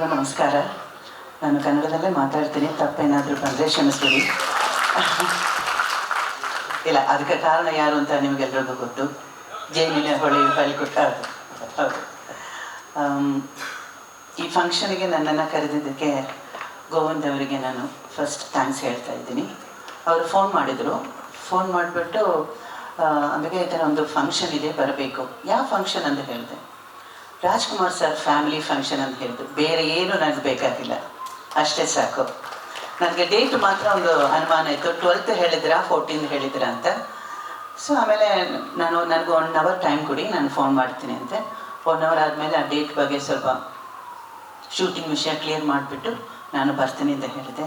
ಎಲ್ರಿಗೂ ನಮಸ್ಕಾರ. ನಾನು ಕನ್ನಡದಲ್ಲೇ ಮಾತಾಡ್ತೀನಿ. ತಪ್ಪೇನಾದರೂ ಬಂದರೆ ಕ್ಷಮಿಸ್ಬಿಡಿ. ಇಲ್ಲ, ಅದಕ್ಕೆ ಕಾರಣ ಯಾರು ಅಂತ ನಿಮಗೆಲ್ರಿಗೂ ಗೊತ್ತು. ಜೈನಿನ ಹೊಳಿ ಬಲಿಕೊಟ್ಟ ಹೌದು ಈ ಫಂಕ್ಷನ್ಗೆ ನನ್ನನ್ನು ಕರೆದಿದ್ದಕ್ಕೆ ಗೋವಿಂದ್ ಅವರಿಗೆ ನಾನು ಫಸ್ಟ್ ಥ್ಯಾಂಕ್ಸ್ ಹೇಳ್ತಾ ಇದ್ದೀನಿ. ಅವರು ಫೋನ್ ಮಾಡಿದರು. ಫೋನ್ ಮಾಡಿಬಿಟ್ಟು ಅದಕ್ಕೆ ಈ ಥರ ಒಂದು ಫಂಕ್ಷನ್ ಇದೆ, ಬರಬೇಕು. ಯಾವ ಫಂಕ್ಷನ್ ಅಂತ ಹೇಳಿದೆ? ರಾಜ್ಕುಮಾರ್ ಸರ್ ಫ್ಯಾಮಿಲಿ ಫಂಕ್ಷನ್ ಅಂತ ಹೇಳಿದ್ರು. ಬೇರೆ ಏನು ನನಗೆ ಬೇಕಾಗಿಲ್ಲ. ಅಷ್ಟೇ ಸಾಕು. ನನಗೆ ಡೇಟ್ ಮಾತ್ರ ಒಂದು ಅನುಮಾನ ಇತ್ತು. ಟ್ವೆಲ್ತ್ ಹೇಳಿದ್ರಾ ಫೋರ್ಟೀನ್ ಹೇಳಿದ್ರಾ ಅಂತ. ಸೊ ಆಮೇಲೆ ನಾನು, ನನಗೆ ಒನ್ ಅವರ್ ಟೈಮ್ ಕೊಡಿ, ನಾನು ಫೋನ್ ಮಾಡ್ತೀನಿ ಅಂತೆ. ಒನ್ ಅವರ್ ಆದಮೇಲೆ ಆ ಡೇಟ್ ಬಗ್ಗೆ ಸ್ವಲ್ಪ ಶೂಟಿಂಗ್ ವಿಷಯ ಕ್ಲಿಯರ್ ಮಾಡಿಬಿಟ್ಟು ನಾನು ಬರ್ತೀನಿ ಅಂತ ಹೇಳಿದೆ.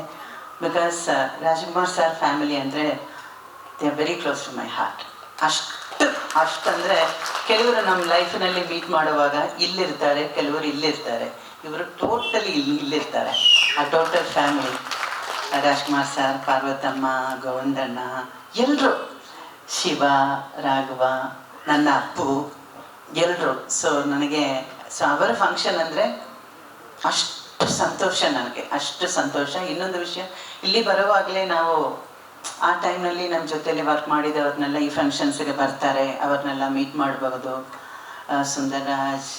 ಬಿಕಾಸ್ ರಾಜ್ಕುಮಾರ್ ಸರ್ ಫ್ಯಾಮಿಲಿ ಅಂದರೆ they are very close to my heart ಅಷ್ಟು ಅಷ್ಟಂದರೆ ಕೆಲವರು ನಮ್ಮ ಲೈಫಿನಲ್ಲಿ ಮೀಟ್ ಮಾಡುವಾಗ ಇಲ್ಲಿರ್ತಾರೆ, ಕೆಲವರು ಇಲ್ಲಿರ್ತಾರೆ. ಇವರು ಟೋಟಲಿ ಇಲ್ಲಿ, ಇಲ್ಲಿರ್ತಾರೆ. ಆ total family Rajkumar sir Parvathamma, Govindanna ಎಲ್ಲರೂ ಶಿವ, ರಾಘವ, ನನ್ನ ಅಪ್ಪು ಎಲ್ಲರೂ ಸೊ ನನಗೆ ಸೊ ಅವರ ಫಂಕ್ಷನ್ ಅಂದರೆ ಅಷ್ಟು ಸಂತೋಷ ನನಗೆ, ಅಷ್ಟು ಸಂತೋಷ. ಇನ್ನೊಂದು ವಿಷಯ, ಇಲ್ಲಿ ಬರುವಾಗಲೇ ನಾವು ಆ ಟೈಮ್ನಲ್ಲಿ ನಮ್ಮ ಜೊತೆಯಲ್ಲಿ ವರ್ಕ್ ಮಾಡಿದವ್ರನ್ನೆಲ್ಲ ಈ ಫಂಕ್ಷನ್ಸ್ಗೆ ಬರ್ತಾರೆ, ಅವ್ರನ್ನೆಲ್ಲ ಮೀಟ್ ಮಾಡಬಹುದು ಸುಂದರರಾಜ್,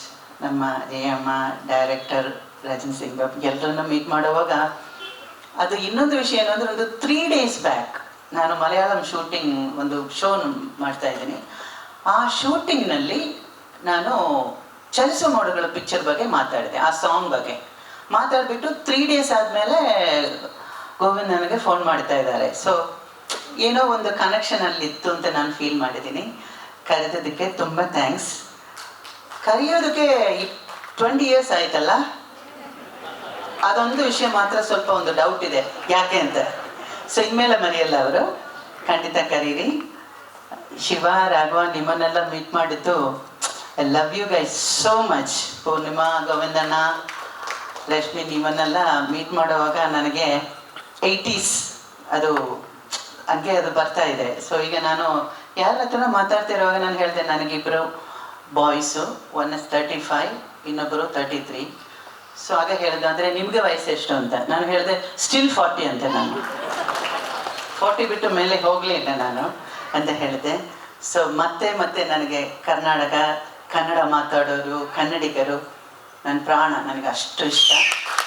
ನಮ್ಮ ಜಯಮ್ಮ ಡೈರೆಕ್ಟರ್ ರಜನ್ ಸಿಂಗ್ ಬಾಬು ಎಲ್ಲರನ್ನ ಮೀಟ್ ಮಾಡುವಾಗ ಅದು ಇನ್ನೊಂದು ವಿಷಯ ಏನು ಅಂದರೆ ಒಂದು ತ್ರೀ ಡೇಸ್ ಬ್ಯಾಕ್ ನಾನು ಮಲಯಾಳಂ ಶೂಟಿಂಗ್ ಒಂದು ಶೋ ಮಾಡ್ತಾ ಇದ್ದೀನಿ. ಆ ಶೂಟಿಂಗ್ನಲ್ಲಿ ನಾನು ಚಲಿಸೋ ಮೋಡಗಳ ಪಿಕ್ಚರ್ ಬಗ್ಗೆ ಮಾತಾಡಿದೆ, ಆ ಸಾಂಗ್ ಬಗ್ಗೆ. ಮಾತಾಡಿಬಿಟ್ಟು ತ್ರೀ ಡೇಸ್ ಆದಮೇಲೆ ಗೋವಿಂದ್ ನನಗೆ ಫೋನ್ ಮಾಡ್ತಾ ಇದ್ದಾರೆ. ಸೊ ಏನೋ ಒಂದು ಕನೆಕ್ಷನ್ ಅಲ್ಲಿ ಇತ್ತು ಅಂತ ನಾನು ಫೀಲ್ ಮಾಡಿದ್ದೀನಿ. ಕರೆದದಕ್ಕೆ ತುಂಬ ಥ್ಯಾಂಕ್ಸ್ ಕರೆಯೋದಕ್ಕೆ ಟ್ವೆಂಟಿ ಇಯರ್ಸ್ ಆಯ್ತಲ್ಲ? ಅದೊಂದು ವಿಷಯ ಮಾತ್ರ ಸ್ವಲ್ಪ ಒಂದು ಡೌಟ್ ಇದೆ. ಯಾಕೆ ಅಂತ? ಸೊ ಇನ್ಮೇಲೆ ಮನೆಯಲ್ಲ ಅವರು. ಖಂಡಿತ ಕರೀರಿ. ಶಿವ, ರಾಘವ, ನಿಮ್ಮನ್ನೆಲ್ಲ ಮೀಟ್ ಮಾಡಿದ್ದು I love you guys so much Purnima, Govindanna, Lakshmi, ನಿಮ್ಮನ್ನೆಲ್ಲ ಮೀಟ್ ಮಾಡುವಾಗ ನನಗೆ ಏಯ್ಟೀಸ್ ಅದು ಹಂಗೆ ಅದು ಬರ್ತಾ ಇದೆ. ಸೊ ಈಗ ನಾನು ಯಾರ ಹತ್ರ ಮಾತಾಡ್ತಿರುವಾಗ ನಾನು ಹೇಳಿದೆ ನನಗಿಬ್ಬರು boys one is thirty five ಇನ್ನೊಬ್ಬರು ತರ್ಟಿ ತ್ರೀ ಸೊ ಆಗ ಹೇಳಿದೆ ಅಂದರೆ ನಿಮಗೆ ವಯಸ್ಸು ಎಷ್ಟು ಅಂತ. ನಾನು ಹೇಳಿದೆ ಸ್ಟಿಲ್ ಫಾರ್ಟಿ ಅಂತ ನಾನು. ಫಾರ್ಟಿ ಬಿಟ್ಟು ಮೇಲೆ ಹೋಗಲಿಲ್ಲ ನಾನು ಅಂತ ಹೇಳಿದೆ. ಸೊ ಮತ್ತೆ ಮತ್ತೆ ನನಗೆ ಕರ್ನಾಟಕ, ಕನ್ನಡ ಮಾತಾಡೋರು, ಕನ್ನಡಿಗರು, ನನ್ನ ಪ್ರಾಣ ನನಗೆ ಅಷ್ಟು ಇಷ್ಟ.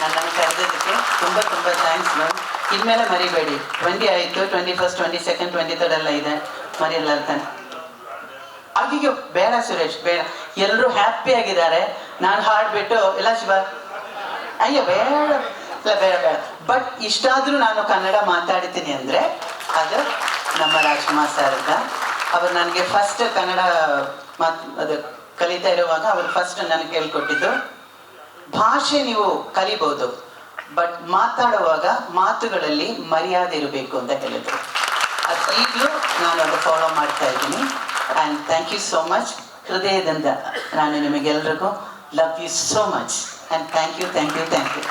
ನಾನು ಕರೆದಿದ್ದಕ್ಕೆ ತುಂಬ ತುಂಬ ಥ್ಯಾಂಕ್ಸ್ ಮ್ಯಾಮ್ ಇನ್ಮೇಲೆ ಮರಿಬೇಡಿ. ಟ್ವೆಂಟಿ ಆಯಿತು twenty first twenty second twenty third ಎಲ್ಲ ಇದೆ. ಮರಿಯಲ್ಲ ಅಂತಾನೆ ಅಯ್ಯೋ ಬೇಡ ಸುರೇಶ್, ಬೇಡ. ಎಲ್ಲರೂ ಹ್ಯಾಪಿ ಆಗಿದ್ದಾರೆ. ನಾನು ಹಾಡ್ಬಿಟ್ಟು ಇಲ್ಲ ಶಿವ. ಅಯ್ಯೋ, ಬೇಡ. ಇಲ್ಲ, ಬೇಡ ಬೇಡ. ಬಟ್ ಇಷ್ಟಾದರೂ ನಾನು ಕನ್ನಡ ಮಾತಾಡ್ತೀನಿ ಅಂದರೆ, ಅದು ನಮ್ಮ ರಾಜ್ಕುಮಾರ್ ಸರ್ ಅಂತ ಅವ್ರು ನನಗೆ ಫಸ್ಟ್ ಕನ್ನಡ ಮಾತು, ಅದು ಕಲಿತಾ ಇರುವಾಗ ಅವರು ಫಸ್ಟ್ ನನಗೆ ಹೇಳ್ಕೊಟ್ಟಿದ್ದು, ಭಾಷೆ ನೀವು ಕಲಿಬೋದು. ಬಟ್ ಮಾತಾಡುವಾಗ ಮಾತುಗಳಲ್ಲಿ ಮರ್ಯಾದೆ ಇರಬೇಕು ಅಂತ ಹೇಳಿದ್ರು. ಅದು ಈಗಲೂ ನಾನು ಅದು ಫಾಲೋ ಮಾಡ್ತಾ ಇದ್ದೀನಿ. And thank you so much ಹೃದಯದಿಂದ ನಾನು ನಿಮಗೆಲ್ರಿಗೂ love you so much and thank you thank you thank you